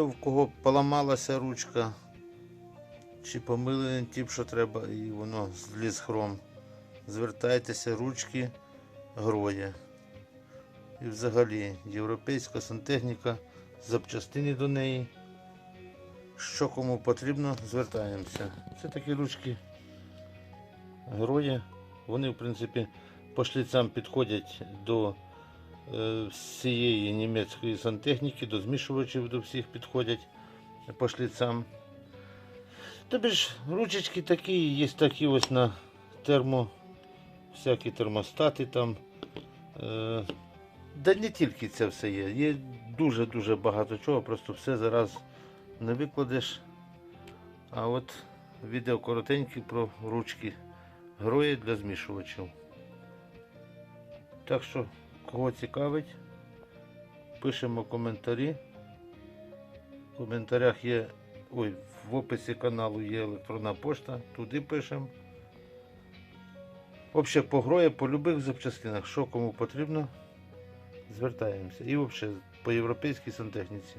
хто в кого поламалася ручка, чи помилений тип, що треба, і воно зліз хром. Звертайтеся, ручки гроє. І взагалі європейська сантехніка, запчастини до неї. Що кому потрібно, звертаємося. Це такі ручки героя. Вони, в принципі, по шліцам підходять до всієї німецької сантехніки, до змішувачів до всіх підходять по шліцам. Тобі ж ручечки такі, є такі ось на термо, всякі термостати там. Е, да не тільки це все є. Є дуже-дуже багато чого, просто все зараз не викладеш. А от відео коротеньке про ручки герої для змішувачів. Так що, кого цікавить, пишемо коментарі. В коментарях є. Ой, в описі каналу є електронна пошта, туди пишемо. Взагалі по грої, по любих запчастинах, що кому потрібно, звертаємося. І взагалі по європейській сантехніці.